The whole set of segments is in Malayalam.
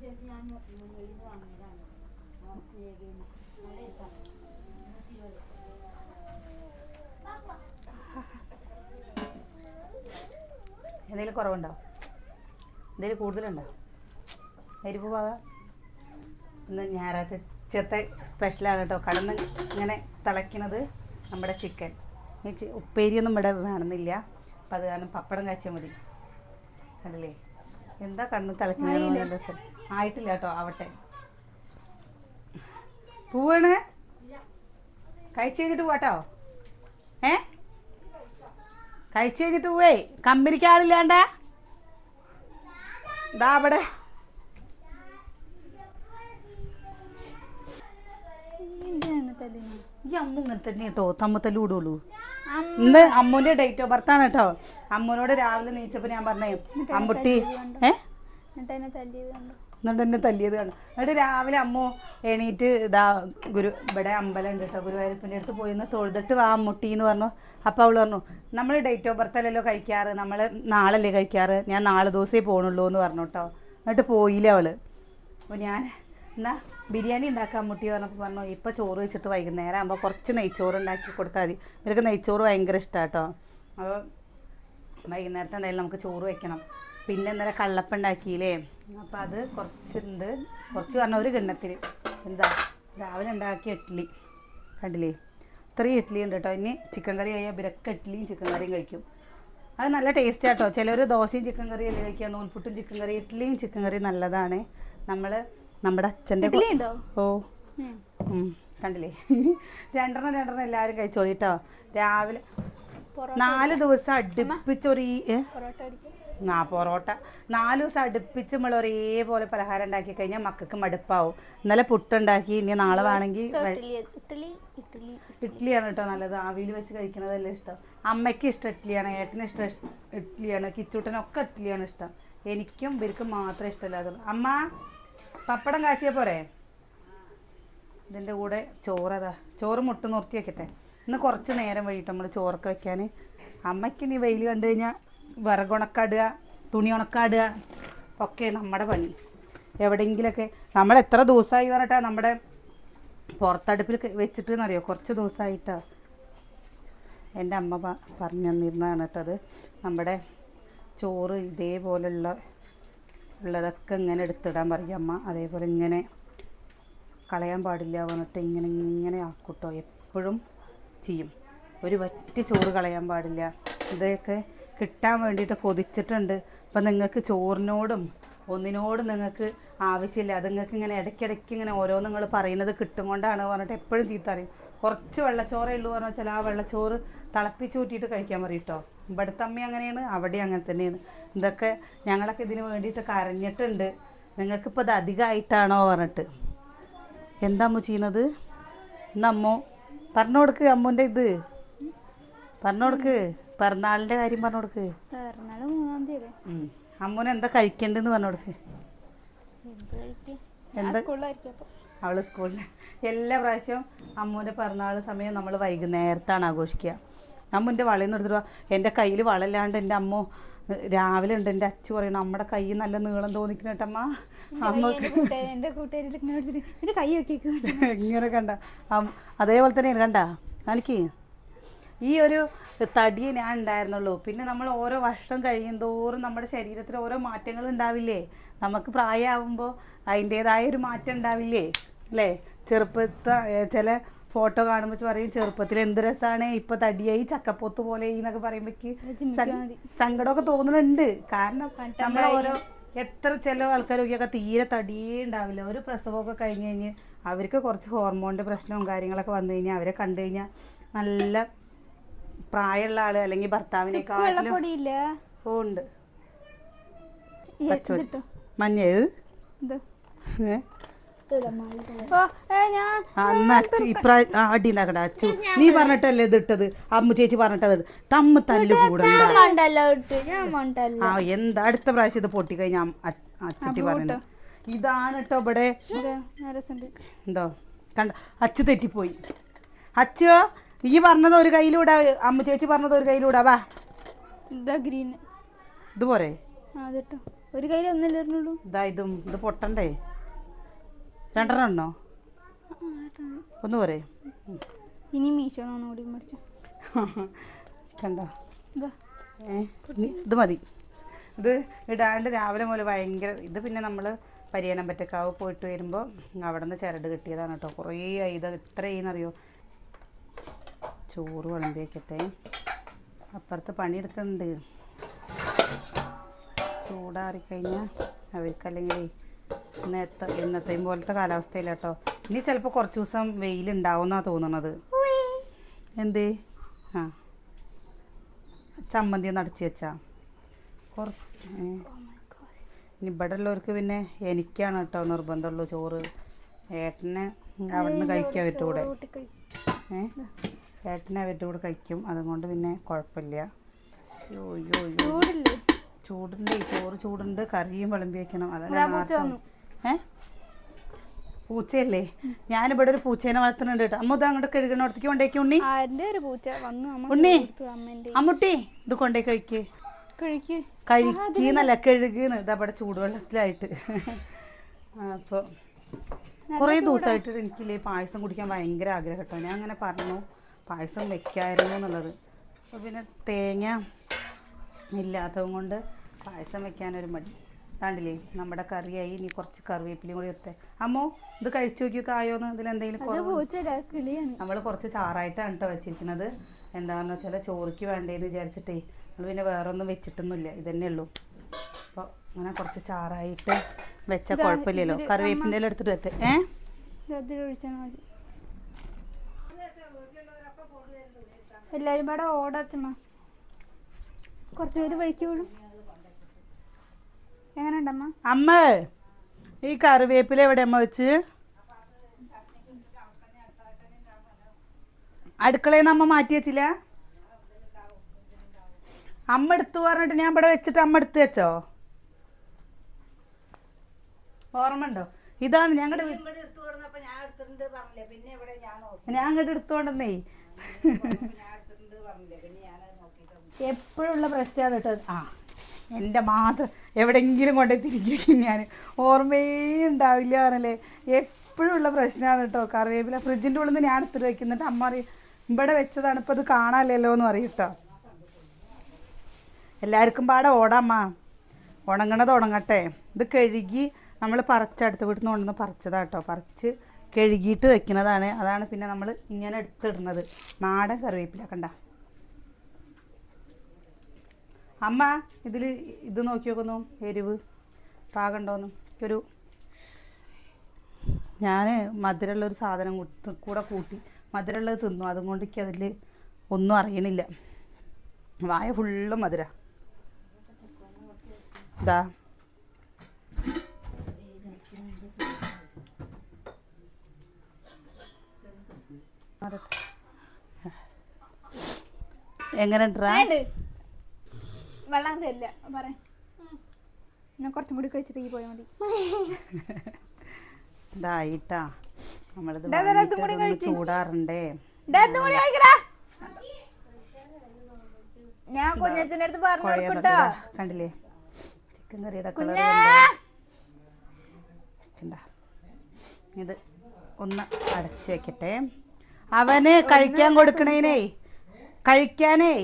എന്തെങ്കിലും കുറവുണ്ടോ? എന്തെങ്കിലും കൂടുതലുണ്ടോ? എരിവ് പാക? ഇന്ന് ഞായറാഴ്ചത്തെ സ്പെഷ്യലാണ് കേട്ടോ കടന്ന് ഇങ്ങനെ തിളയ്ക്കുന്നത് നമ്മുടെ ചിക്കൻ ഈ ഉപ്പേരിയൊന്നും ഇവിടെ വേണമെന്നില്ല. അപ്പം അത് കാരണം പപ്പടം കാച്ചാൽ മതി. കണ്ടില്ലേ? എന്താ കണ്ണ് തിളയ്ക്കുന്നത് രസം. ആയിട്ടില്ല കേട്ടോ ആവട്ടെ. പോവാണ്? കഴിച്ച് ചെയ്തിട്ട് പോവാട്ടോ. ഏ? കഴിച്ച് ചെയ്തിട്ട് പോവേ. കമ്പനിക്ക് ആളില്ലാണ്ട. ദാ അവിടെ. ഈ അമ്മ ഇങ്ങനെ തന്നെ കേട്ടോ തമ്മത്തല്ലു വിടുള്ളൂ. ഇന്ന് അമ്മൂന്റെ ഡേറ്റ് ഓഫ് ബർത്ത് ആണ് കേട്ടോ. അമ്മൂനോട് രാവിലെ നീച്ചപ്പോ ഞാൻ പറഞ്ഞേ അമ്പുട്ടി ഏ? എന്നിട്ട് എന്നെ തല്ലിയത് കാണും. എന്നിട്ട് രാവിലെ അമ്മ എണീറ്റ് ഇതാ ഗുരു ഇവിടെ അമ്പലം ഉണ്ട് കേട്ടോ ഗുരുവായൂരപ്പന്റെ അടുത്ത് പോയി ഒന്ന് തൊഴുതിട്ട് വാ അമ്മുട്ടി എന്ന് പറഞ്ഞു. അപ്പോൾ അവൾ പറഞ്ഞു നമ്മൾ ഡേറ്റ് ഓഫ് ബർത്ത് അല്ലല്ലോ കഴിക്കാറ് നമ്മൾ നാളല്ലേ കഴിക്കാറ്? ഞാൻ നാല് ദിവസമേ പോകണുള്ളൂ എന്ന് പറഞ്ഞു കേട്ടോ എന്നിട്ട് പോയില്ല അവൾ. അപ്പോൾ ഞാൻ എന്നാ ബിരിയാണി ഉണ്ടാക്കാൻ മുട്ടി പറഞ്ഞപ്പോൾ പറഞ്ഞു ഇപ്പോൾ ചോറ് വെച്ചിട്ട് വൈകുന്നേരം ആകുമ്പോൾ കുറച്ച് നെയ്ച്ചോറ് ഉണ്ടാക്കി കൊടുത്താൽ മതി. ഇവർക്ക് നെയ്ച്ചോറ് ഭയങ്കര ഇഷ്ടമാണ് കേട്ടോ അപ്പോൾ വൈകുന്നേരത്തെ എന്തായാലും നമുക്ക് ചോറ് വെക്കണം. പിന്നെ ഇന്നലെ കള്ളപ്പുണ്ടാക്കിയില്ലേ അപ്പം അത് കുറച്ചുണ്ട്. കുറച്ച് പറഞ്ഞ ഒരു കിണ്ണത്തിൽ എന്താ? രാവിലെ ഉണ്ടാക്കിയ ഇഡ്ഡലി കണ്ടില്ലേ? ഇത്രയും ഇഡ്ഡലി ഉണ്ട് കേട്ടോ ഇനി ചിക്കൻ കറി കഴിയാൽ ഇവരൊക്കെ ഇഡ്ഡലിയും ചിക്കൻ കറിയും കഴിക്കും. അത് നല്ല ടേസ്റ്റ് ആട്ടോ. ചിലർ ദോശയും ചിക്കൻ കറിയും അല്ലേ കഴിക്കുക നൂൽപുട്ടും ചിക്കൻ കറി ഇഡ്ഡലിയും ചിക്കൻ കറിയും നല്ലതാണ്. നമ്മൾ നമ്മുടെ അച്ഛന്റെ ഓ. കണ്ടില്ലേ? രണ്ടെണ്ണം രണ്ടെണ്ണം എല്ലാവരും കഴിച്ചോളി കേട്ടോ രാവിലെ നാല് ദിവസം അടുപ്പിച്ച് ഒരു പൊറോട്ട ആ പൊറോട്ട. നാല് ദിവസം അടുപ്പിച്ച് നമ്മൾ ഒരേപോലെ പലഹാരം ഉണ്ടാക്കി കഴിഞ്ഞാൽ മക്കൾക്ക് മടുപ്പാവും. ഇന്നലെ പുട്ടുണ്ടാക്കി ഇനി നാളെ വേണമെങ്കിൽ ഇഡ്ഡലിയാണ് കേട്ടോ നല്ലത്. ആവിയിൽ വെച്ച് കഴിക്കുന്നതല്ലേ ഇഷ്ടം. അമ്മയ്ക്ക് ഇഷ്ടം ഇഡ്ഡലിയാണ് ഏട്ടന് ഇഷ്ടം ഇഷ്- ഇഡ്ഡലിയാണ് കിച്ചൂട്ടനൊക്കെ ഇഡ്ഡലിയാണ് ഇഷ്ടം. എനിക്കും ഇവർക്കും മാത്രമേ ഇഷ്ടമില്ലാതുള്ളൂ അമ്മ പപ്പടം കാച്ചിയ പോരെ? ഇതിന്റെ കൂടെ ചോറതാ ചോറ് മുട്ട് നിർത്തി വെക്കട്ടെ ഇന്ന് കുറച്ച് നേരം വൈകിട്ട് നമ്മൾ ചോറൊക്കെ വെക്കാൻ അമ്മയ്ക്ക് ഇനി വെയിൽ കണ്ടു കഴിഞ്ഞാൽ വിറകുണക്കാടുക തുണി ഉണക്കാടുക. ഒക്കെ നമ്മുടെ പണി. എവിടെയെങ്കിലൊക്കെ നമ്മൾ എത്ര ദിവസമായി പറഞ്ഞിട്ടാ നമ്മുടെ പുറത്തടുപ്പിൽ വെച്ചിട്ട് എന്നറിയോ കുറച്ച് ദിവസമായിട്ടാ എന്റെ അമ്മ പറഞ്ഞു തന്നിരുന്നതാണ് കേട്ടത് നമ്മുടെ ചോറ് ഇതേപോലുള്ള ഉള്ളതൊക്കെ ഇങ്ങനെ എടുത്തിടാൻ പറയും അമ്മ. അതേപോലെ ഇങ്ങനെ കളയാൻ പാടില്ല പറഞ്ഞിട്ട് ഇങ്ങനെ ഇങ്ങനെ ആക്കൂട്ടോ എപ്പോഴും ചെയ്യും ഒരു വറ്റി ചോറ് കളയാൻ പാടില്ല. ഇതൊക്കെ കിട്ടാൻ വേണ്ടിയിട്ട് കൊതിച്ചിട്ടുണ്ട്. അപ്പം നിങ്ങൾക്ക് ചോറിനോടും ഒന്നിനോടും നിങ്ങൾക്ക് ആവശ്യമില്ല. അത് നിങ്ങൾക്ക് ഇങ്ങനെ ഇടയ്ക്കിടയ്ക്ക് ഇങ്ങനെ ഓരോ നിങ്ങൾ പറയുന്നത് കിട്ടും കൊണ്ടാണ് പറഞ്ഞിട്ട് എപ്പോഴും ചീത്ത അറിയും കുറച്ച് വെള്ളച്ചോറേ ഉള്ളൂ പറഞ്ഞു വെച്ചാൽ ആ വെള്ളച്ചോറ് തിളപ്പിച്ചൂറ്റിയിട്ട് കഴിക്കാൻ പറയും കേട്ടോ ഇവിടുത്തെ അങ്ങനെയാണ് അവിടെ അങ്ങനെ തന്നെയാണ്. ഇതൊക്കെ ഞങ്ങളൊക്കെ ഇതിന് വേണ്ടിയിട്ട് കരഞ്ഞിട്ടുണ്ട്. നിങ്ങൾക്കിപ്പോൾ ഇത് അധികമായിട്ടാണോ പറഞ്ഞിട്ട്? എന്താ അമ്മ ചെയ്യുന്നത് ഇന്ന് അമ്മോ പറഞ്ഞു കൊടുക്ക് അമ്മുന്റെ ഇത് പറഞ്ഞു കൊടുക്ക് പിറന്നാളിന്റെ കാര്യം പറഞ്ഞു കൊടുക്ക്. അമ്മൂന് എന്താ കഴിക്കണ്ടെന്ന് പറഞ്ഞു കൊടുക്ക് എന്താ? അവൾ സ്കൂളിൽ എല്ലാ പ്രാവശ്യവും അമ്മൂന്റെ പിറന്നാൾ സമയം നമ്മൾ വൈകുന്നേരത്താണ് ആഘോഷിക്കുക. അമ്മുന്റെ വളയെന്ന് എടുത്തിട്ട്. എന്റെ കയ്യിൽ വളല്ലാണ്ട് എന്റെ അമ്മ രാവിലെ ഉണ്ട് എന്റെ അച്ഛ പറയണം നമ്മുടെ കൈ നല്ല നീളം തോന്നിക്കണം കേട്ടമ്മ അമ്മയ്ക്ക് ഇങ്ങനെ കണ്ട. അതേപോലെ തന്നെ കണ്ട? കാണിക്ക്. ഈ ഒരു തടി ഞാൻ ഉണ്ടായിരുന്നുള്ളൂ. പിന്നെ നമ്മൾ ഓരോ വർഷം കഴിയും തോറും നമ്മുടെ ശരീരത്തിൽ ഓരോ മാറ്റങ്ങൾ ഉണ്ടാവില്ലേ? നമുക്ക് പ്രായമാകുമ്പോൾ അതിന്റേതായ ഒരു മാറ്റം ഉണ്ടാവില്ലേ? അല്ലേ? ചെറുപ്പത്തെ ചില ഫോട്ടോ കാണുമ്പോൾ പറയും ചെറുപ്പത്തിൽ എന്ത് രസമാണ് ഇപ്പൊ തടിയായി ചക്കപ്പൊത്ത് പോലെ എന്നൊക്കെ പറയുമ്പോഴേക്ക്. സങ്കടമൊക്കെ തോന്നുന്നുണ്ട് കാരണം നമ്മൾ ഓരോ എത്ര ചില ആൾക്കാരൊക്കെ തീരെ തടിയേ ഉണ്ടാവില്ല. ഒരു പ്രസവമൊക്കെ കഴിഞ്ഞ് കഴിഞ്ഞ് അവർക്ക് കുറച്ച് ഹോർമോണിന്റെ പ്രശ്നവും കാര്യങ്ങളൊക്കെ വന്നു കഴിഞ്ഞാൽ അവരെ കണ്ടു കഴിഞ്ഞാൽ നല്ല പ്രായമുള്ള ആൾ അല്ലെങ്കിൽ ഭർത്താവിനേക്കാളും ഓ ഉണ്ട്. മഞ്ഞ അന്ന് ഇപ്രാവശ്യം നീ പറഞ്ഞിട്ടല്ലേ ഇത് ഇട്ടത്? അമ്മ ചേച്ചി പറഞ്ഞിട്ടത് തമ്മ തല്ല് കൂടണ്ട. ആ എന്താ അടുത്ത പ്രാവശ്യം ഇത് പൊട്ടിക്കഴിഞ്ഞാ അച്ചട്ടി പറഞ്ഞു ഇതാണ് കേട്ടോ ഇവിടെ. എന്തോ? കണ്ട അച്ഛ തെറ്റിപ്പോയി. അച്ഛോ ഈ പറഞ്ഞത് ഒരു കയ്യിലൂടെ അമ്മ ചേച്ചി പറഞ്ഞത് ഒരു കയ്യിലൂടെ വാ. ഗ്രീൻ. അതിട്ടോ ഒരു കയ്യിൽ ഒന്നല്ലേ ഇരുന്നുള്ളൂ ഇതാ ഇതും. ഇത് പൊട്ടണ്ടേ? രണ്ടെണ്ണം ഉണ്ടോ ഒന്ന് പോരെ. ഇനി മീശോ ഒന്നുകൂടി മേടിച്ചു? കണ്ടോ? ഇതാ. മതി. ഇത് ഇടാണ്ട് രാവിലെ മുതൽ ഭയങ്കര ഇത് പിന്നെ നമ്മൾ പരിയാനം പറ്റക്കാവ് പോയിട്ട് വരുമ്പോൾ അവിടെ നിന്ന് ചിരട് കിട്ടിയതാണ് കേട്ടോ. കുറേ ഇത് ചെയ്യുന്നറിയോ ചോറ് വിളമ്പി വയ്ക്കട്ടെ അപ്പുറത്ത് പണിയെടുക്കുന്നുണ്ട്. ചൂടാറിക്കഴിഞ്ഞാൽ അവർക്കല്ലെങ്കിൽ ഇന്നത്തെ ഇന്നത്തെയും പോലത്തെ കാലാവസ്ഥയില്ല കേട്ടോ ഇനി ചിലപ്പോൾ കുറച്ച് ദിവസം വെയിലുണ്ടാവുമെന്നാണ് തോന്നുന്നത് എന്ത്? ആ. ചമ്മന്തി ഒന്ന് അടച്ചു വെച്ചാ. കുറച്ച് ഇവിടെ ഉള്ളവർക്ക് പിന്നെ എനിക്കാണ് കേട്ടോ നിർബന്ധമുള്ളൂ ചോറ്. ഏട്ടനെ അവിടുന്ന് കഴിക്കാൻ അവരുടെ കൂടെ. ഏ? ഏട്ടനെ അവരുടെ കൂടെ കഴിക്കും. അതുകൊണ്ട് പിന്നെ കുഴപ്പമില്ല. അയ്യോ അയ്യോ ചൂടുണ്ട് ചോറ് ചൂടുണ്ട് കറിയും വിളമ്പി വെക്കണം. അതല്ല. ഏ? പൂച്ചയല്ലേ? ഞാനിവിടെ ഒരു പൂച്ചേനെ വളർത്തുന്നുണ്ട് കേട്ടോ. അമ്മ ഇത് അങ്ങോട്ട് കഴുകണ കഴുകണോടത്തേക്ക് കൊണ്ടേക്ക് ഉണ്ണി? ഉണ്ണി. അമ്മുട്ടി ഇത് കൊണ്ടേ കഴിക്ക്. കഴിക്ക്. കഴിക്കുന്നല്ല കഴുകുന്ന്. ഇതാ ഇവിടെ ചൂടുവെള്ളത്തിലായിട്ട്. അപ്പോൾ കുറേ ദിവസമായിട്ട് എനിക്കില്ലേ പായസം കുടിക്കാൻ ഭയങ്കര ആഗ്രഹം കേട്ടോ. ഞാൻ അങ്ങനെ പറഞ്ഞു പായസം വെക്കായിരുന്നു എന്നുള്ളത്. അപ്പോൾ പിന്നെ തേങ്ങ ഇല്ലാത്തത് കൊണ്ട് പായസം വെക്കാനൊരു മടി. കണ്ടില്ലേ? നമ്മുടെ കറിയായി ഇനി കുറച്ച് കറിവേപ്പിലയും കൂടി എടുത്തേ അമ്മോ ഇത് കഴിച്ചു നോക്കി കായോന്ന് ഇതിലെന്തെങ്കിലും പൂച്ച കിളിയാണ്. നമ്മൾ കുറച്ച് ചാറായിട്ടാണ് കേട്ടോ വെച്ചിരിക്കുന്നത്. എന്താണെന്ന് വെച്ചാൽ ചോറിക്ക് വേണ്ടേന്ന് വിചാരിച്ചിട്ടേ നമ്മൾ പിന്നെ വേറെ ഒന്നും വെച്ചിട്ടൊന്നുമില്ല. ഇതന്നെ ഉള്ളൂ. അപ്പോൾ അങ്ങനെ കുറച്ച് ചാറായിട്ട് വെച്ചാൽ കുഴപ്പമില്ലല്ലോ. കറിവേപ്പിന്റെ എടുത്തിട്ട് വെച്ചേ ഏ? ഇത് അതിൽ ഒഴിച്ചാൽ മതി. എല്ലാരും പാടെ ഓടച്ചമ്മ കുറച്ച് പേര് വഴിക്ക് വീഴും എങ്ങനെയുണ്ടമ്മ അമ്മ ഈ കറിവേപ്പില എവിടെ അമ്മ വെച്ച്? അടുക്കളയിൽ നിന്ന് അമ്മ മാറ്റി വെച്ചില്ല? അമ്മ എടുത്തു പറഞ്ഞിട്ട് ഞാൻ ഇവിടെ വെച്ചിട്ട് അമ്മ എടുത്ത് വെച്ചോ? ഓർമ്മ ഉണ്ടോ ഇതാണ് ഞങ്ങളുടെ ഞാൻ അങ്ങോട്ട് എടുത്തോണ്ടെന്നേ എപ്പോഴുള്ള പ്രശ്നമാണ് കേട്ടോ. ആ. എന്റെ മാത്രം എവിടെയെങ്കിലും കൊണ്ടെത്തിരിക്കും ഞാൻ ഓർമ്മയേ ഉണ്ടാവില്ല പറഞ്ഞല്ലേ എപ്പോഴും ഉള്ള പ്രശ്നമാണ് കേട്ടോ കറിവേപ്പില ഫ്രിഡ്ജിന്റെ ഉള്ളിൽ നിന്ന് ഞാൻ എടുത്തിട്ട് വയ്ക്കുന്നുണ്ട് അമ്മ അറിയും ഇവിടെ വെച്ചതാണ് ഇപ്പോൾ അത് കാണാമല്ലോ എന്ന് പറയും കേട്ടോ എല്ലാവർക്കും പാടെ ഓടാമ്മ. ഉണങ്ങണത് ഉണങ്ങട്ടെ. ഇത് കഴുകി നമ്മൾ പറിച്ചടുത്ത് വീട്ടിൽ നിന്ന് പറിച്ചതാണ് കേട്ടോ പറിച്ച് കഴുകിയിട്ട് വെക്കുന്നതാണ് അതാണ് പിന്നെ നമ്മൾ ഇങ്ങനെ എടുത്തിടുന്നത്. നാടൻ കറിവേപ്പില കണ്ട. അമ്മ ഇതിൽ ഇത് നോക്കി നോക്കുന്നു എരിവ് പാകണ്ടോന്ന്. ഒരു ഞാൻ മധുരമുള്ളൊരു സാധനം കൂടെ കൂട്ടി മധുരമുള്ളത് തിന്നു. അതുകൊണ്ട് എനിക്ക് അതിൽ ഒന്നും അറിയണില്ല. വായ ഫുള്ള് മധുര. ഇതാ. എങ്ങനെ വേണ്ട. വെള്ളം തരില്ല. പറയാം. ഞാൻ കുറച്ചും കൂടി കഴിച്ചിട്ട് ഈ പോയാൽ മതി. ഇതായിട്ടാ നമ്മളിത് ചൂടാറണ്ടേ. ഞാൻ കുഞ്ഞച്ചന്റെ അടുത്ത് പറഞ്ഞു കണ്ടില്ലേ? ചിക്കൻ കറിയുടെ ഇത്. ഒന്ന് അടച്ചു വെക്കട്ടെ. അവന് കഴിക്കാൻ കൊടുക്കണേനേ. കഴിക്കാനേ.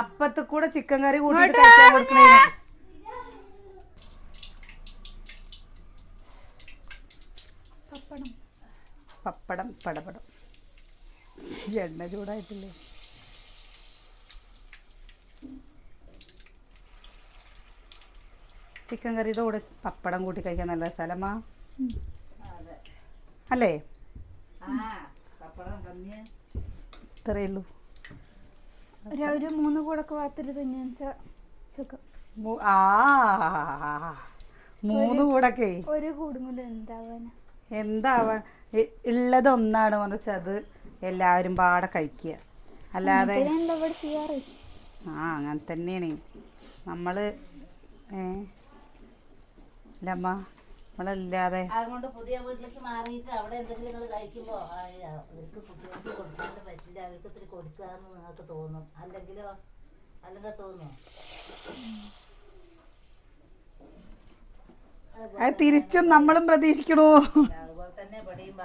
അപ്പത്ത് കൂടെ ചിക്കൻ കറി കൂട്ടിട്ട് കഴിക്കാൻ കൊടുക്കണേനെ പപ്പടം. പപ്പടം പടപടം. എണ്ണ ചൂടായിട്ടില്ലേ? ചിക്കൻ കറിയുടെ കൂടെ പപ്പടം കൂട്ടി കഴിക്കാൻ നല്ല സ്ഥലമാ. അല്ലേ? ഇത്രയേ ഉള്ളൂ. ഒരു മൂന്ന് കൂടൊക്കെ വാത്തിട്ട് തിന്നാൻ സുഖം ആ മൂന്ന് കൂടൊക്കെ. ഒരു കൂടുമില്ല എന്താവാനാ? എന്താവാ? ഉള്ളത് ഒന്നാണ് മറിച്ച് അത് എല്ലാവരും പാടെ കഴിക്കുക. അല്ലാതെ ആ അങ്ങനെ തന്നെയാണ്. നമ്മൾ ഏ അല്ലമ്മ നമ്മളല്ലാതെ അതുകൊണ്ട് പുതിയ വീട്ടിലേക്ക് മാറിയിട്ട് അവിടെ എന്തെങ്കിലും നിങ്ങൾ കഴിക്കുമ്പോൾ അവർക്ക് കുട്ടികൾക്ക് കൊടുക്കാൻ പറ്റില്ല അവർക്ക് ഇത്തിരി കൊടുക്കാന്ന് നിങ്ങൾക്ക് തോന്നും. അല്ലെങ്കിലോ? അല്ലെങ്കിൽ തോന്നുമോ അത് തിരിച്ചും നമ്മളും പ്രതീക്ഷിക്കണോ? അതുപോലെ തന്നെ ഇവിടെയും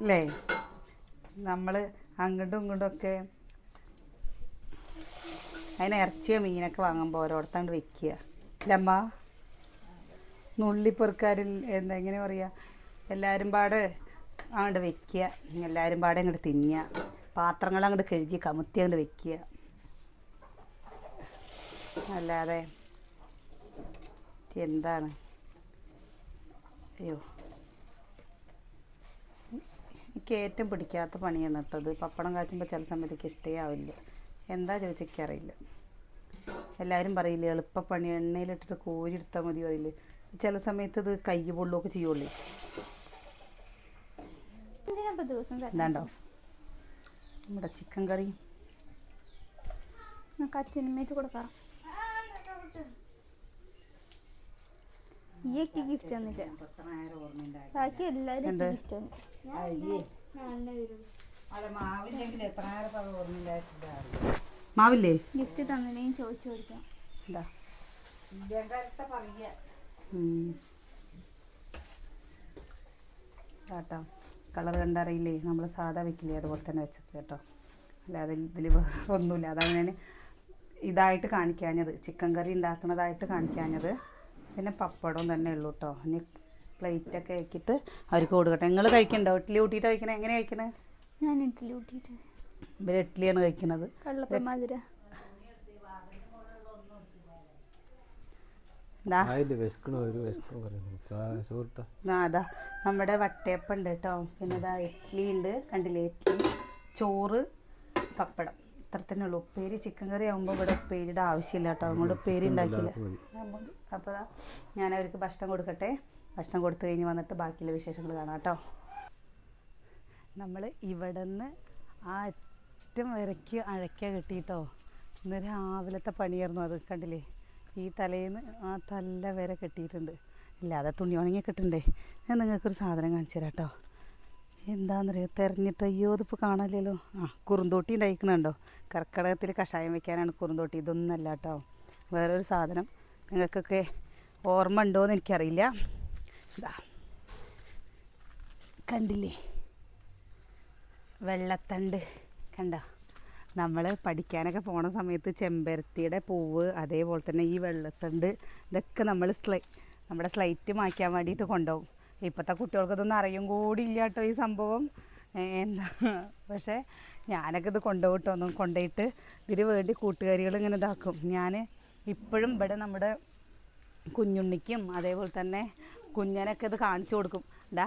അല്ലേ? നമ്മൾ അങ്ങോട്ടും ഇങ്ങോട്ടും ഒക്കെ അതിന് ഇറച്ചിയോ മീനൊക്കെ വാങ്ങുമ്പോൾ ഓരോടത്തോണ്ട് വെക്കുക. ഇല്ലമ്മ നുള്ളിപ്പെറുക്കാരിൽ എന്താ എങ്ങനെ പറയുക എല്ലാവരും പാടെ അങ്ങോട്ട് വെക്കുക എല്ലാവരും പാടെ അങ്ങോട്ട് തിന്നുക പാത്രങ്ങൾ അങ്ങോട്ട് കഴുകി കമുത്തി അങ്ങോട്ട് വെക്കുക അല്ലാതെ എന്താണ്? അയ്യോ. എനിക്ക് ഏറ്റവും പിടിക്കാത്ത പണിയാണ് കേട്ടത്. പപ്പടം കാച്ചുമ്പോൾ ചില സമയത്തേക്ക് ഇഷ്ടേ ആവില്ല. എന്താ ചോദിച്ചാൽ അറിയില്ല എല്ലാവരും പറയില്ലേ എളുപ്പ പണി എണ്ണയിലിട്ടിട്ട് കോരി എടുത്താൽ മതി പറയില്ലേ ചില സമയത്ത് ഇത് കൈ പൊള്ളുമൊക്കെ ചെയ്യുള്ളൂ. ണ്ടോ? എന്താണ്ടോ നമ്മുടെ ചിക്കൻ കറി. നമുക്ക് അച്ഛനുമേറ്റ് കൊടുക്കാം. ഈക്ക് ഗിഫ്റ്റ് തന്നില്ല ബാക്കി എല്ലാവരും എന്ത്? ഗിഫ്റ്റ് തന്നു മാവില്ലേ? ഗിഫ്റ്റ് തന്നില്ലെങ്കിൽ ചോദിച്ചു കൊടുക്കാം. എന്താ. കേട്ടോ കളർ കണ്ടറിയില്ലേ? നമ്മൾ സാധാ വെക്കില്ലേ? അതുപോലെ തന്നെ വെച്ചത് കേട്ടോ. അല്ലാതെ ഇതിൽ ഒന്നുമില്ല. അതാണ് ഞാൻ ഇതായിട്ട് കാണിക്കാഞ്ഞത്. ചിക്കൻ കറി ഉണ്ടാക്കുന്നതായിട്ട് കാണിക്കാഞ്ഞത്. പിന്നെ പപ്പടവും തന്നെ ഉള്ളൂ കേട്ടോ. ഇനി പ്ലേറ്റൊക്കെ ആക്കിയിട്ട് അവർക്ക് കൊടുക്കട്ടെ. നിങ്ങൾ കഴിക്കണ്ടോ? ഇഡ്ഡലി കൂട്ടിയിട്ട് കഴിക്കണേ? എങ്ങനെ കഴിക്കണേ? ഞാൻ ഇഡ്ഡലി കൂട്ടിയിട്ട് ഇവർ ഇഡ്ഡലിയാണ് കഴിക്കുന്നത്. കള്ളപ്പം അതാ നമ്മുടെ വട്ടയപ്പം ഉണ്ട് കേട്ടോ. പിന്നെ ഇതാ ഇഡ്ഡലി ഉണ്ട്. കണ്ടില്ലേ ഇഡ്ഡലി ചോറ് പപ്പടം. ഇത്ര തന്നെ ഉള്ളൂ. ഉപ്പേരി ചിക്കൻ കറി ആകുമ്പോൾ ഇവിടെ ഉപ്പേരിയുടെ ആവശ്യമില്ല കേട്ടോ. അതുകൊണ്ട് ഉപ്പേരി ഉണ്ടാക്കില്ല അപ്പോൾ ഞാൻ അവർക്ക് ഭക്ഷണം കൊടുക്കട്ടെ. ഭക്ഷണം കൊടുത്തു കഴിഞ്ഞ് വന്നിട്ട് ബാക്കിയുള്ള വിശേഷങ്ങൾ കാണാം കേട്ടോ. നമ്മൾ ഇവിടെ നിന്ന് ആ അറ്റം വരയ്ക്ക് അഴയ്ക്ക കിട്ടിയിട്ടോ ഇന്ന് രാവിലത്തെ പണിയായിരുന്നു അത് കണ്ടില്ലേ? ഈ തലേന്ന് ആ തല്ല വരെ കെട്ടിയിട്ടുണ്ട്. ഇല്ലാതെ തുണി ഉണങ്ങി കിട്ടണ്ടേ? ഞാൻ നിങ്ങൾക്കൊരു സാധനം കാണിച്ചു തരാം കേട്ടോ എന്താണെന്നറിയോ തെരഞ്ഞിട്ട് അയ്യോ ഇതിപ്പോൾ കാണാനില്ലല്ലോ. ആ കുറുന്തോട്ടി ഉണ്ടായിക്കണുണ്ടോ? കർക്കിടകത്തിൽ കഷായം വെക്കാനാണ് കുറുന്തോട്ടി. ഇതൊന്നല്ല കേട്ടോ. വേറൊരു സാധനം നിങ്ങൾക്കൊക്കെ ഓർമ്മ ഉണ്ടോയെന്ന് എനിക്കറിയില്ല. ഇതാ കണ്ടില്ലേ? വെള്ളത്തണ്ട്. കണ്ട? നമ്മൾ പഠിക്കാനൊക്കെ പോണ സമയത്ത് ചെമ്പരത്തിയുടെ പൂവ് അതേപോലെ തന്നെ ഈ വെള്ളത്തണ്ട് ഇതൊക്കെ നമ്മൾ സ്ലൈ നമ്മുടെ സ്ലൈറ്റ് മായ്ക്കാൻ വേണ്ടിയിട്ട് കൊണ്ടുപോകും ഇപ്പോഴത്തെ കുട്ടികൾക്കതൊന്നും അറിയും കൂടി ഇല്ല കേട്ടോ ഈ സംഭവം. എന്താ? പക്ഷേ ഞാനൊക്കെ ഇത് കൊണ്ടുപോകട്ടോ ഒന്നും കൊണ്ടുപോയിട്ട് ഇതിന് വേണ്ടി കൂട്ടുകാരികൾ ഇങ്ങനെ ഇതാക്കും. ഞാൻ ഇപ്പോഴും ഇവിടെ നമ്മുടെ കുഞ്ഞുണ്ണിക്കും അതേപോലെ തന്നെ കുഞ്ഞനൊക്കെ ഇത് കാണിച്ചു കൊടുക്കും. ഡാ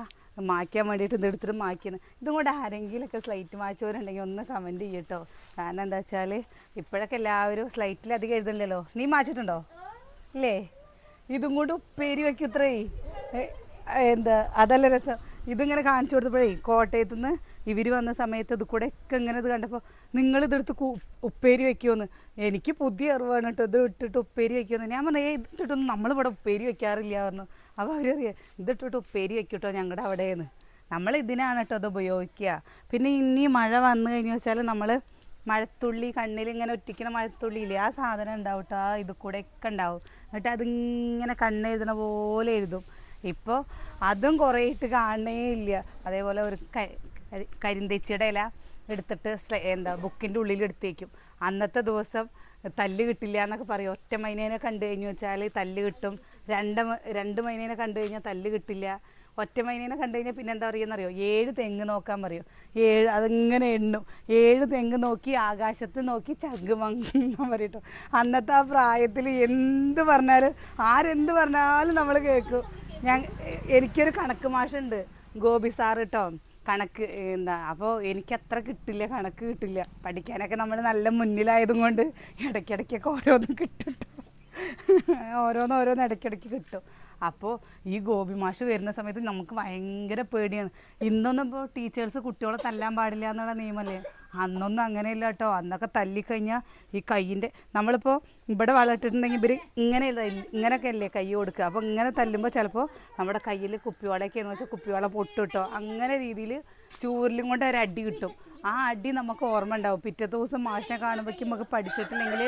മായ്ക്കാൻ വേണ്ടിയിട്ട് ഇത് എടുത്തിട്ട് മായ്ക്കുന്നു ഇതും കൂടെ ആരെങ്കിലുമൊക്കെ സ്ലൈറ്റ് മാച്ചവരുണ്ടെങ്കിൽ ഒന്ന് കമന്റ് ചെയ്യട്ടോ. കാരണം എന്താ വെച്ചാൽ ഇപ്പോഴൊക്കെ എല്ലാവരും സ്ലൈറ്റിൽ അധികം എഴുതണ്ടല്ലോ നീ മാച്ചിട്ടുണ്ടോ ഇല്ലേ? ഇതും കൂടെ ഉപ്പേരി വയ്ക്കും ഇത്രേ. എന്താ അതല്ല രസം. ഇതിങ്ങനെ കാണിച്ചു കൊടുത്തപ്പോഴേ കോട്ടയത്ത് നിന്ന് ഇവർ വന്ന സമയത്ത് ഇത് കൂടെ ഒക്കെ ഇങ്ങനെ ഇത് കണ്ടപ്പോൾ നിങ്ങൾ ഇതെടുത്ത് ഉപ്പേരി വെക്കുമെന്ന് എനിക്ക് പുതിയ അറിവാണ് കേട്ടോ. ഇത് ഇട്ടിട്ട് ഉപ്പേരി വെക്കുമെന്ന് ഞാൻ പറഞ്ഞു ഇതിട്ടിട്ടൊന്നും നമ്മളിവിടെ ഉപ്പേരി വെക്കാറില്ല പറഞ്ഞു. അപ്പോൾ അവർ അറിയാം ഇതിട്ടിട്ട് ഉപ്പേരി വെക്കൂട്ടോ ഞങ്ങളുടെ അവിടെയെന്ന് നമ്മൾ ഇതിനാണ് കേട്ടോ അത് ഉപയോഗിക്കുക പിന്നെ ഇനി മഴ വന്നു കഴിഞ്ഞു വെച്ചാൽ നമ്മൾ മഴത്തുള്ളി കണ്ണിൽ ഇങ്ങനെ ഒറ്റിക്കുന്ന മഴത്തുള്ളി ഇല്ലേ ആ സാധനം ഉണ്ടാവും കേട്ടോ ആ ഇത് കൂടെ ഒക്കെ ഉണ്ടാവും. എന്നിട്ട് അതിങ്ങനെ കണ്ണെഴുതണ പോലെ എഴുതും. ഇപ്പോൾ അതും കുറേ ഇട്ട് കാണണേ ഇല്ല. അതേപോലെ ഒരു കരിന്തെച്ചിയുടെ ഇല എടുത്തിട്ട് എന്താ ബുക്കിന്റെ ഉള്ളിൽ എടുത്തേക്കും. അന്നത്തെ ദിവസം തല്ല് കിട്ടില്ല എന്നൊക്കെ പറയും. ഒറ്റ മൈനേനെ കണ്ടു കഴിഞ്ഞു വെച്ചാൽ തല്ല് കിട്ടും. രണ്ട് രണ്ട് മൈനേനെ കണ്ടു കഴിഞ്ഞാൽ തല്ല് കിട്ടില്ല. ഒറ്റ മൈനേനെ കണ്ടു കഴിഞ്ഞാൽ പിന്നെ എന്താ പറയുന്നറിയോ? ഏഴ് തെങ്ങ് നോക്കാൻ പറയും. ഏഴ് അതിങ്ങനെ എണ്ണും. ഏഴ് തെങ്ങ് നോക്കി ആകാശത്ത് നോക്കി ചങ്ക് മങ്ങാൻ പറയട്ടോ അന്നത്തെ ആ പ്രായത്തിൽ എന്ത് പറഞ്ഞാലും ആരെന്ത് പറഞ്ഞാലും നമ്മൾ കേൾക്കും. ഞാൻ എനിക്കൊരു കണക്ക് മാഷുണ്ട്. ഗോപി സാർ കേട്ടോ കണക്ക് എന്താ അപ്പോൾ എനിക്ക് അത്ര കിട്ടില്ല കണക്ക് കിട്ടില്ല. പഠിക്കാനൊക്കെ നമ്മൾ നല്ല മുന്നിലായതും കൊണ്ട് ഇടയ്ക്കിടയ്ക്കൊക്കെ ഓരോന്നും കിട്ടും ട്ടോ. ഓരോന്ന് ഓരോന്ന് ഇടയ്ക്കിടയ്ക്ക് കിട്ടും. അപ്പോൾ ഈ ഗോപി മാഷ് വരുന്ന സമയത്ത് നമുക്ക് ഭയങ്കര പേടിയാണ്. ഇന്നൊന്നും ഇപ്പോൾ ടീച്ചേഴ്സ് കുട്ടികളെ തല്ലാൻ പാടില്ല എന്നുള്ള നിയമമല്ലേ അന്നൊന്നും അങ്ങനെയല്ല കേട്ടോ. അന്നൊക്കെ തല്ലിക്കഴിഞ്ഞാൽ ഈ കയ്യിന്റെ നമ്മളിപ്പോൾ ഇവിടെ വളർത്തിട്ടുണ്ടെങ്കിൽ ഇവർ ഇങ്ങനെ ഇങ്ങനെയൊക്കെ അല്ലേ കൈ കൊടുക്കുക? അപ്പോൾ ഇങ്ങനെ തല്ലുമ്പോൾ ചിലപ്പോൾ നമ്മുടെ കയ്യിൽ കുപ്പിവളയൊക്കെയാണെന്ന് വെച്ചാൽ കുപ്പിവള പൊട്ടു കിട്ടോ. അങ്ങനെ രീതിയിൽ ചൂരിലും കൊണ്ട് ഒരു അടി കിട്ടും. ആ അടി നമുക്ക് ഓർമ്മ ഉണ്ടാവും. പിറ്റേ ദിവസം മാഷിനെ കാണുമ്പോഴേക്കും നമുക്ക് പഠിച്ചിട്ടില്ലെങ്കിൽ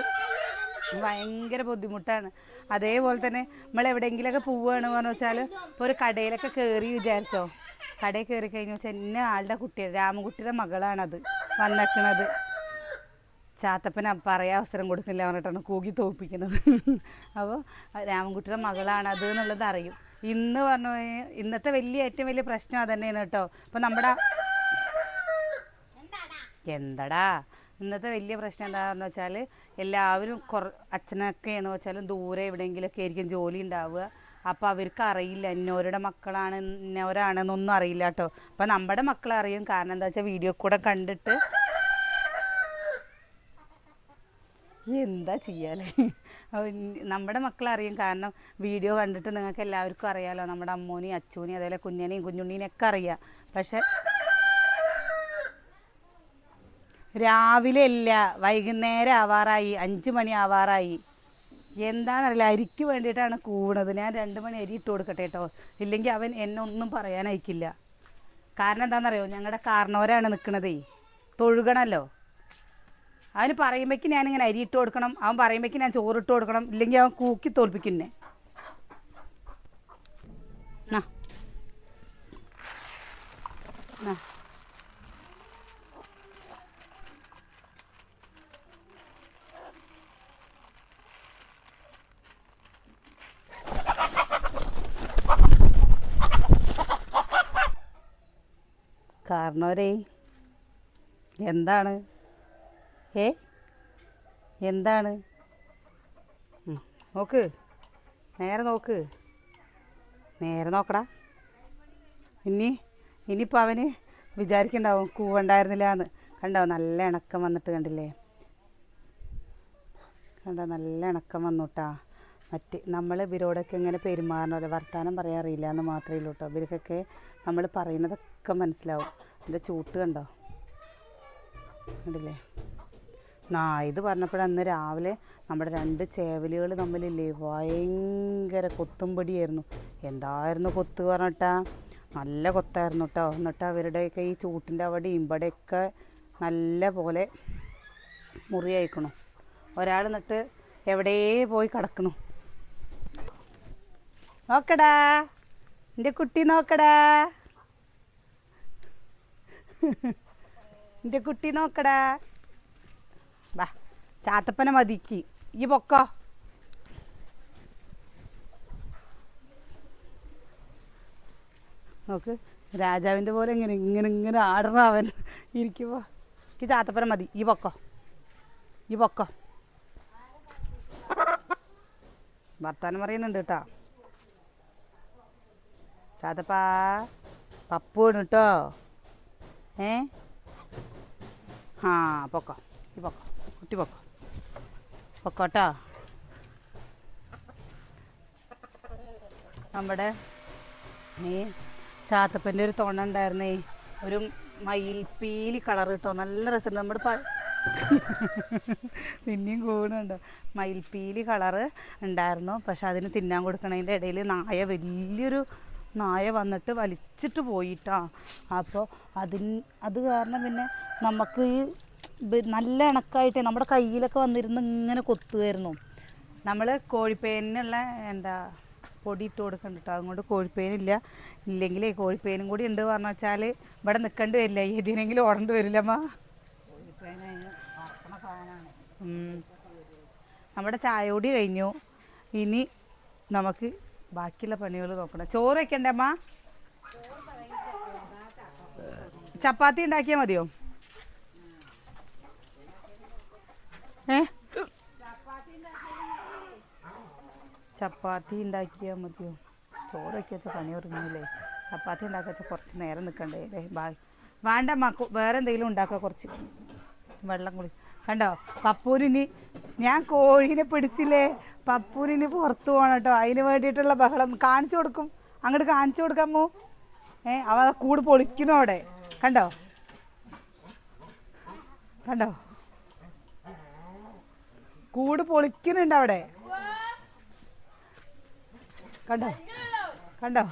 ഭയങ്കര ബുദ്ധിമുട്ടാണ്. അതേപോലെ തന്നെ നമ്മൾ എവിടെയെങ്കിലുമൊക്കെ പോവുകയാണ് പറഞ്ഞു വെച്ചാൽ ഇപ്പോൾ ഒരു കടയിലൊക്കെ കയറി വിചാരിച്ചോ? കടയിൽ കയറി കഴിഞ്ഞു വെച്ചാൽ എന്നെ ആളുടെ കുട്ടിയാണ് രാമകുട്ടിയുടെ മകളാണത് വന്നേക്കണത്. ചാത്തപ്പന പറയാൻ അവസരം കൊടുക്കില്ല പറഞ്ഞിട്ടാണ് കൂകി തോപ്പിക്കുന്നത് അപ്പോൾ രാമൻകുട്ടിയുടെ മകളാണ് അത് എന്നുള്ളത് അറിയും. ഇന്ന് പറഞ്ഞു ഇന്നത്തെ വലിയ ഏറ്റവും വലിയ പ്രശ്നം അത് തന്നെയാണ് കേട്ടോ. ഇപ്പം നമ്മുടെ എന്തടാ? ഇന്നത്തെ വലിയ പ്രശ്നം എന്താണെന്ന് വെച്ചാൽ എല്ലാവരും കുറ അച്ഛനൊക്കെയാണ് വെച്ചാലും ദൂരെ എവിടെയെങ്കിലുമൊക്കെ ആയിരിക്കും ജോലി ഉണ്ടാവുക അപ്പോൾ അവർക്ക് അറിയില്ല ഇന്നോരുടെ മക്കളാണ് എന്നോരാണെന്നൊന്നും അറിയില്ല കേട്ടോ അപ്പോൾ നമ്മുടെ മക്കളെ അറിയും. കാരണം എന്താ വെച്ചാൽ വീഡിയോ കൂടെ കണ്ടിട്ട് എന്താ ചെയ്യാലേ? നമ്മുടെ മക്കളെ അറിയും. കാരണം വീഡിയോ കണ്ടിട്ട് നിങ്ങൾക്ക് എല്ലാവർക്കും അറിയാമല്ലോ നമ്മുടെ അമ്മൂനെയും അച്ചൂനെയും അതേപോലെ കുഞ്ഞനെയും കുഞ്ഞുണ്ണീനെയൊക്കെ അറിയാം. പക്ഷെ രാവിലെ ഇല്ല വൈകുന്നേരം ആവാറായി അഞ്ച് മണി ആവാറായി. എന്താണെന്നറിയില്ല അരിക്ക് വേണ്ടിയിട്ടാണ് കൂവണത്. ഞാൻ രണ്ട് മണി അരി ഇട്ട് കൊടുക്കട്ടെ കേട്ടോ ഇല്ലെങ്കിൽ അവൻ എന്നെ ഒന്നും പറയാനയക്കില്ല കാരണം എന്താണെന്നറിയോ ഞങ്ങളുടെ കാരണവരാണ് നിൽക്കണതേ തൊഴുകണല്ലോ. അവന് പറയുമ്പോഴേക്ക് ഞാനിങ്ങനെ അരി ഇട്ട് കൊടുക്കണം. അവൻ പറയുമ്പോഴേക്ക് ഞാൻ ചോറ് ഇട്ട് കൊടുക്കണം. ഇല്ലെങ്കിൽ അവൻ കൂക്കി തോൽപ്പിക്കുന്നേ. ആ ആ കാരണവരേ. എന്താണ്? ഏ എന്താണ്? നോക്ക്. നേരെ നോക്ക്. നേരെ നോക്കടാ. ഇനി ഇനിയിപ്പോൾ അവന് വിചാരിക്കണ്ടാവും കൂവണ്ടായിരുന്നില്ല എന്ന് കണ്ടോ? നല്ല ഇണക്കം വന്നിട്ട് കണ്ടില്ലേ? കണ്ടോ? നല്ല ഇണക്കം വന്നുട്ടാ. മറ്റ് നമ്മൾ ഇവരോടൊക്കെ ഇങ്ങനെ പെരുമാറണമല്ലോ വർത്തമാനം പറയാറില്ല എന്ന് മാത്രമേ ഉള്ളൂ കേട്ടോ ഇവർക്കൊക്കെ നമ്മൾ പറയുന്നതൊക്കെ മനസ്സിലാവും. എന്റെ ചൂട്ട് കണ്ടോ? കണ്ടില്ലേ? നാ ഇത് പറഞ്ഞപ്പോഴാണ് അന്ന് രാവിലെ നമ്മുടെ രണ്ട് ചേവലുകൾ തമ്മിലില്ലേ? ഭയങ്കര കൊത്തുംപടിയായിരുന്നു എന്തായിരുന്നു കൊത്ത് പറഞ്ഞിട്ടാ? നല്ല കൊത്തായിരുന്നു കേട്ടോ എന്നിട്ട് അവരുടെയൊക്കെ ഈ ചൂട്ടിന്റെ അവിടെയും ഇവിടെയൊക്കെ നല്ല പോലെ മുറി അയക്കണു ഒരാൾ എന്നിട്ട് എവിടെ പോയി കിടക്കണു. നോക്കടാ. എന്റെ കുട്ടി നോക്കടാ. എന്റെ കുട്ടി നോക്കടാ. വാ ചാത്തപ്പനെ മതിക്ക്. ഈ പൊക്കോ. നോക്ക് രാജാവിന്റെ പോലെ ഇങ്ങനെ ഇങ്ങനെ ഇങ്ങനെ ആടണം അവൻ. ഇരിക്കുമ്പോൾ ഈ ചാത്തപ്പന മതി. ഈ പൊക്കോ. ഈ പൊക്കോ. വർത്താനം പറയുന്നുണ്ട് കേട്ടോ. ചാത്തപ്പാ പപ്പു കേട്ടോ. ഏ? ആ പൊക്കോ. ഈ പൊക്കോ. കുട്ടി പൊക്കോ. പൊക്കോട്ടോ. നമ്മുടെ ഈ ചാത്തപ്പന്റെ ഒരു തോണ ഉണ്ടായിരുന്നേ. ഒരു മയിൽപ്പീലി കളർ കിട്ടോ. നല്ല രസമുണ്ട്. നമ്മുടെ പ പിന്നെയും കൂടുന്നുണ്ട് മയിൽപ്പീലി കളറ് ഉണ്ടായിരുന്നു. പക്ഷെ അതിന് തിന്നാൻ കൊടുക്കണതിന്റെ ഇടയിൽ നായ വലിയൊരു നായ വന്നിട്ട് വലിച്ചിട്ട് പോയിട്ടാ. അപ്പോൾ അതിന് അത് കാരണം പിന്നെ നമുക്ക് ഈ നല്ല ഇണക്കായിട്ട് നമ്മുടെ കയ്യിലൊക്കെ വന്നിരുന്ന് ഇങ്ങനെ കൊത്തുമായിരുന്നു നമ്മൾ കോഴിപ്പേനുള്ള എന്താ പൊടി ഇട്ട് കൊടുക്കുന്നുണ്ട് കേട്ടോ അതുകൊണ്ട് കോഴിപ്പേനില്ല. ഇല്ലെങ്കിൽ കോഴിപ്പേനും കൂടി ഉണ്ട് പറഞ്ഞു വെച്ചാൽ ഇവിടെ നിൽക്കേണ്ടി വരില്ല. ഏതിനെങ്കിലും ഓടേണ്ടി വരില്ലമ്മ. നമ്മുടെ ചായ കൂടി കഴിഞ്ഞു. ഇനി നമുക്ക് ബാക്കിയുള്ള പണികൾ നോക്കണം. ചോറ് വെക്കണ്ടേ അമ്മ ചപ്പാത്തി ഉണ്ടാക്കിയാൽ മതിയോ? ഏ? ചപ്പാത്തി ഉണ്ടാക്കിയാൽ മതിയോ? ചോറ് വെക്കാച്ച പണി ഒരുങ്ങിയില്ലേ ചപ്പാത്തി ഉണ്ടാക്കാച്ച കുറച്ച് നേരം നിൽക്കണ്ടേ അല്ലേ വേണ്ട മക്കു വേറെ എന്തെങ്കിലും ഉണ്ടാക്കുക കുറച്ച്. വെള്ളം കുടി. കണ്ടോ? പപ്പൂരിന് ഞാൻ കോഴീനെ പിടിച്ചില്ലേ? പപ്പൂരിന് പുറത്തു പോകണം കേട്ടോ. അതിന് വേണ്ടിയിട്ടുള്ള ബഹളം. കാണിച്ചു കൊടുക്കും. അങ്ങോട്ട് കാണിച്ചു കൊടുക്കാമോ ഏ അവ കൂട് പൊളിക്കണോ അവിടെ. കണ്ടോ? കണ്ടോ? കൂട് പൊളിക്കുന്നുണ്ട് അവിടെ. കണ്ടോ? കണ്ടോ?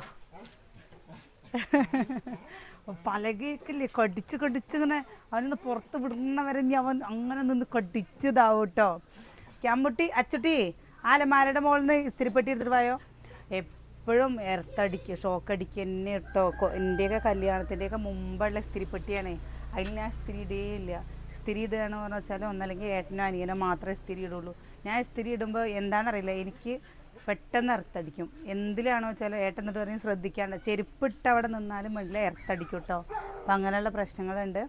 പലകയൊക്കെ കടിച്ച് കടിച്ച് ഇങ്ങനെ അവനൊന്ന് പുറത്ത് വിടുന്ന വരെ ഇനി അവൻ അങ്ങനെ നിന്ന് കടിച്ചതാവും കേട്ടോ. ക്യാമ്പുട്ടി അച്ചുട്ടി ആലമാരയുടെ മുകളിൽ നിന്ന് ഇസ്തിരിപ്പെട്ടി എടുത്തിട്ട് പോയോ? എപ്പോഴും എർത്തടിക്കുക ഷോക്ക് അടിക്കുക എന്നെ ഇട്ടോ. എന്റെയൊക്കെ കല്യാണത്തിന്റെയൊക്കെ മുമ്പുള്ള ഇസ്തിരിപ്പെട്ടിയാണ്. അതിൽ ഞാൻ ഇസ്തിരി ഇടേ ഇല്ല ഇസ്തിരി ഇടുകയെന്ന് പറഞ്ഞു വെച്ചാൽ ഒന്നല്ലെങ്കിൽ ഏട്ടനോ അനിയനോ മാത്രമേ ഇസ്തിരി ഇടുള്ളൂ. ഞാൻ ഇസ്തിരി ഇടുമ്പോൾ എന്താണെന്നറിയില്ല. എനിക്ക് പെട്ടെന്ന് എർത്തടിക്കും. എന്തിലാണോ വെച്ചാൽ ഏട്ടൻ എന്നിട്ട് പറയും ശ്രദ്ധിക്കാണ്ട്. ചെരുപ്പിട്ട് അവിടെ നിന്നാലും വേണ്ടില്ല എർത്തടിക്കും കേട്ടോ അപ്പം അങ്ങനെയുള്ള പ്രശ്നങ്ങളുണ്ട്.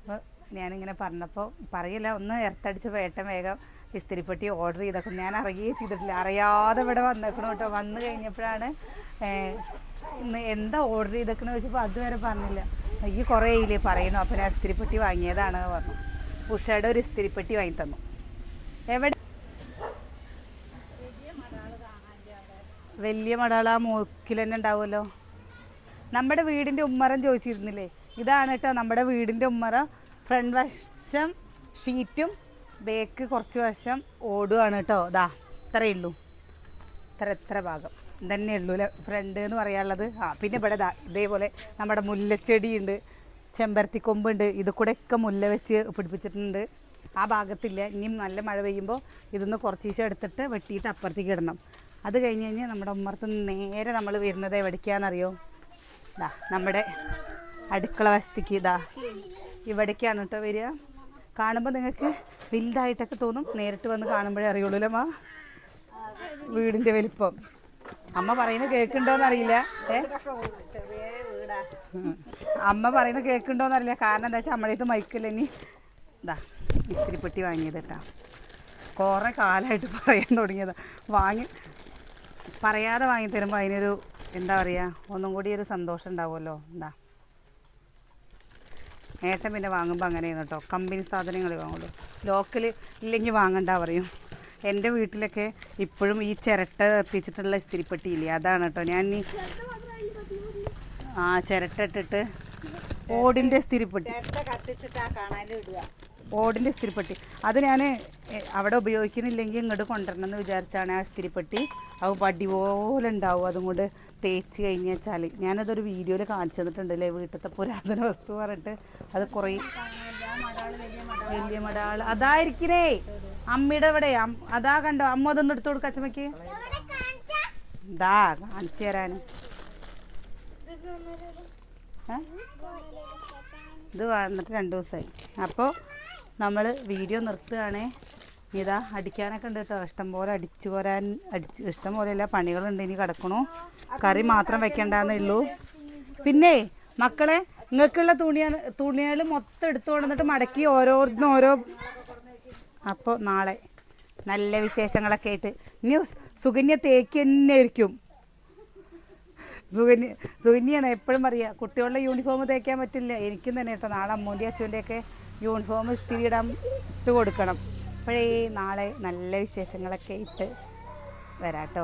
അപ്പോൾ ഞാനിങ്ങനെ പറഞ്ഞപ്പോൾ പറയില്ല ഒന്ന് എർത്തടിച്ച് ഏട്ടൻ വേഗം ഇസ്തിരിപ്പെട്ടി ഓർഡർ ചെയ്തേക്കും. ഞാൻ അറിയുകയും ചെയ്തിട്ടില്ല. അറിയാതെ ഇവിടെ വന്നേക്കണം കേട്ടോ വന്നു കഴിഞ്ഞപ്പോഴാണ് ഇന്ന് എന്താ ഓർഡർ ചെയ്തേക്കണെന്ന് വെച്ചപ്പോൾ അതുവരെ പറഞ്ഞില്ല. എനിക്ക് കുറേ ഇല്ലേ പറയുന്നു. അപ്പോൾ ഞാൻ ഇസ്തിരിപ്പെട്ടി വാങ്ങിയതാണ് പറഞ്ഞു. ഉഷയുടെ ഒരു ഇസ്തിരിപ്പെട്ടി വാങ്ങി തന്നു. എവിടെ? വലിയ മടാള മൂക്കിൽ തന്നെ ഉണ്ടാവുമല്ലോ. നമ്മുടെ വീടിന്റെ ഉമ്മറം ചോദിച്ചിരുന്നില്ലേ? ഇതാണ് കേട്ടോ നമ്മുടെ വീടിന്റെ ഉമ്മറം. ഫ്രണ്ട് വശം ഷീറ്റും ബേക്ക് കുറച്ച് വശം ഓടുകയാണ് കേട്ടോ. ഇതാ ഇത്രയേ ഉള്ളൂ. ഇത്ര എത്ര ഭാഗം. തന്നെ ഉള്ളൂ അല്ലേ? ഫ്രണ്ട് എന്ന് പറയാനുള്ളത്. ആ പിന്നെ ഇവിടെ ദാ ഇതേപോലെ നമ്മുടെ മുല്ലച്ചെടിയുണ്ട്. ചെമ്പരത്തി കൊമ്പുണ്ട്. ഇത് ഒക്കെ മുല്ല വെച്ച് പിടിപ്പിച്ചിട്ടുണ്ട്. ആ ഭാഗത്തില്ല. ഇനിയും നല്ല മഴ പെയ്യുമ്പോൾ ഇതൊന്ന് കുറച്ച് ദിവസം എടുത്തിട്ട് വെട്ടിയിട്ട് അപ്പുറത്തേക്ക് ഇടണം. അത് കഴിഞ്ഞ് കഴിഞ്ഞാൽ നമ്മുടെ ഉമ്മർത്ത് നേരെ നമ്മൾ വരുന്നത് എവിടേക്കാണെന്നറിയോ ഇതാ നമ്മുടെ അടുക്കള വശത്തേക്ക് ഇതാ ഇവിടേക്കാണ് കേട്ടോ വരിക. കാണുമ്പോൾ നിങ്ങൾക്ക് വലുതായിട്ടൊക്കെ തോന്നും. നേരിട്ട് വന്ന് കാണുമ്പോഴേ അറിയുള്ളൂ അമ്മ? വീടിന്റെ വലിപ്പം. അമ്മ പറയുന്ന കേൾക്കുന്നുണ്ടോന്ന് അറിയില്ല. ഏ. അമ്മ പറയുന്ന കേൾക്കുന്നുണ്ടോന്ന് അറിയില്ല. കാരണം എന്താ വെച്ചാൽ നമ്മുടെ ഇത് മൈക്കില്ല ഇനി. ഇതാ ഇസ്തിരിപ്പെട്ടി വാങ്ങിയത് കേട്ടാ. കുറേ കാലമായിട്ട് പറയാൻ തുടങ്ങിയത്. വാങ്ങി പറയാതെ വാങ്ങി തരുമ്പോൾ അതിനൊരു എന്താ പറയുക ഒന്നും കൂടി ഒരു സന്തോഷം ഉണ്ടാവുമല്ലോ. എന്താ ഏട്ടൻ പിന്നെ വാങ്ങുമ്പോൾ അങ്ങനെയാണ് കേട്ടോ കമ്പനി സാധനങ്ങൾ വാങ്ങുള്ളൂ. ലോക്കൽ ഇല്ലെങ്കിൽ വാങ്ങണ്ട പറയും. എന്റെ വീട്ടിലൊക്കെ ഇപ്പോഴും ഈ ചിരട്ട എത്തിച്ചിട്ടുള്ള ഇസ്തിരിപ്പെട്ടി ഇല്ലേ അതാണ് കേട്ടോ ഞാൻ ഈ ആ ചിരട്ട ഇട്ടിട്ട് ഓടിന്റെ ഇസ്തിരിപ്പെട്ടി. ഓടിന്റെ ഇസ്തിരിപ്പെട്ടി. അത് ഞാൻ അവിടെ ഉപയോഗിക്കുന്നില്ലെങ്കിൽ ഇങ്ങോട്ട് കൊണ്ടുവരണം എന്ന് വിചാരിച്ചാണ് ആ ഇസ്തിരിപ്പെട്ടി. അത് പടി പോലെ ഉണ്ടാവും. അതും കൊണ്ട് തേച്ച് കഴിഞ്ഞ് വെച്ചാൽ ഞാനതൊരു വീഡിയോയിൽ കാണിച്ചു തന്നിട്ടുണ്ടല്ലേ വീട്ടിലത്തെ പുരാതന വസ്തു പറഞ്ഞിട്ട്. അത് കുറേ വലിയ മടാൾ അതായിരിക്കണേ. അമ്മയുടെ ഇവിടെ അതാ കണ്ടോ? അമ്മ അതൊന്നും എടുത്തു കൊടുക്ക അച്ഛമ്മക്ക് ഇതാ കാണിച്ചു തരാൻ? ഇത് വന്നിട്ട് രണ്ട് ദിവസമായി അപ്പോൾ നമ്മൾ വീഡിയോ നിർത്തുകയാണേ. ഇതാ അടിക്കാനൊക്കെ ഉണ്ട് കേട്ടോ. ഇഷ്ടംപോലെ അടിച്ചു പോരാൻ അടിച്ച് ഇഷ്ടം പോലെയല്ല പണികളുണ്ട്. ഇനി കിടക്കണു. കറി മാത്രം വെക്കണ്ടെന്നേ ഉള്ളൂ. പിന്നെ മക്കളെ നിങ്ങൾക്കുള്ള തുണിയാണ് തുണികൾ മൊത്തം എടുത്തു കൊണ്ടുവന്നിട്ട് മടക്കി ഓരോന്നും ഓരോ അപ്പോൾ നാളെ നല്ല വിശേഷങ്ങളൊക്കെ ആയിട്ട്. ഇനി സുകന്യ തേക്ക് തന്നെ ആയിരിക്കും. സുകന്യ സുകന്യാണ് എപ്പോഴും പറയുക കുട്ടികളുടെ യൂണിഫോം തേക്കാൻ പറ്റില്ല. എനിക്കും തന്നെ കേട്ടോ നാളെ അമ്മൂന്റെ അച്ഛന്റെയൊക്കെ യൂണിഫോം ഇടാൻ ഇട്ട് കൊടുക്കണം. അപ്പോഴേ നാളെ നല്ല വിശേഷങ്ങളൊക്കെ ഇട്ട് വരാട്ടോ.